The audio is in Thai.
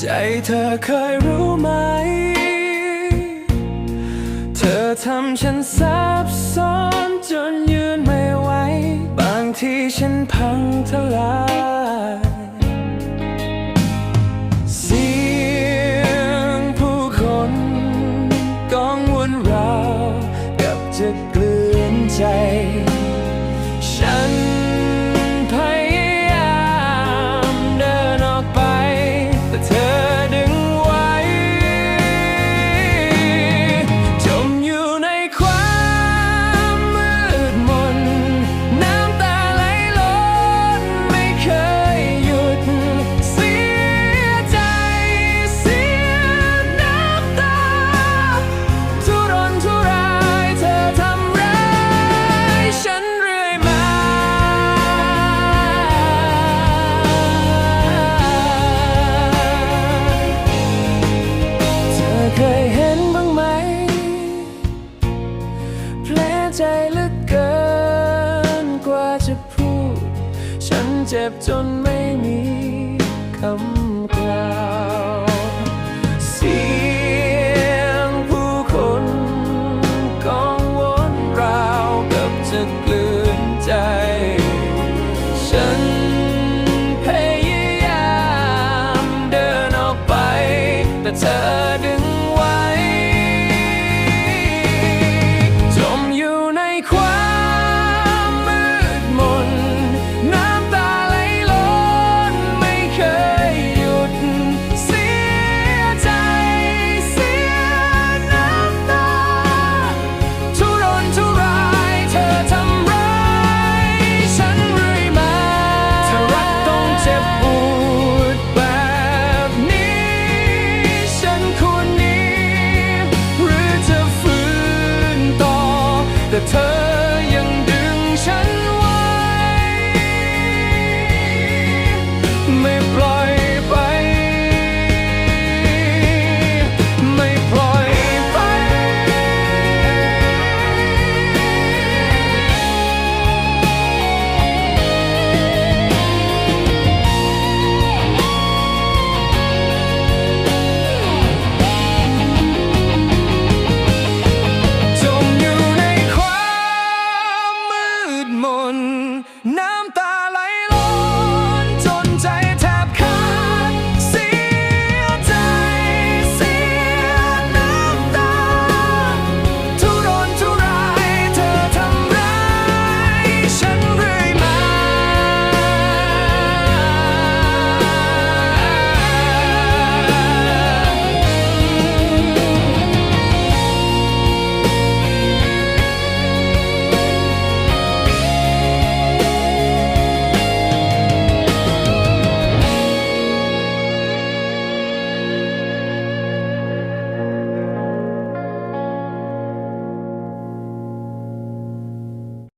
ใจเธอเคยรู้ไหม เธอทำฉันซับซ้อนจนยืนไม่ไหว บางทีฉันพังทลาย ใจเหลือเกินกว่าจะพูด ฉันเจ็บจนไม่มีคำกล่าว เสียงผู้คนก้องวนราวกับจะกลืนใจ ฉันพยายามเดินออกไปแต่เธอ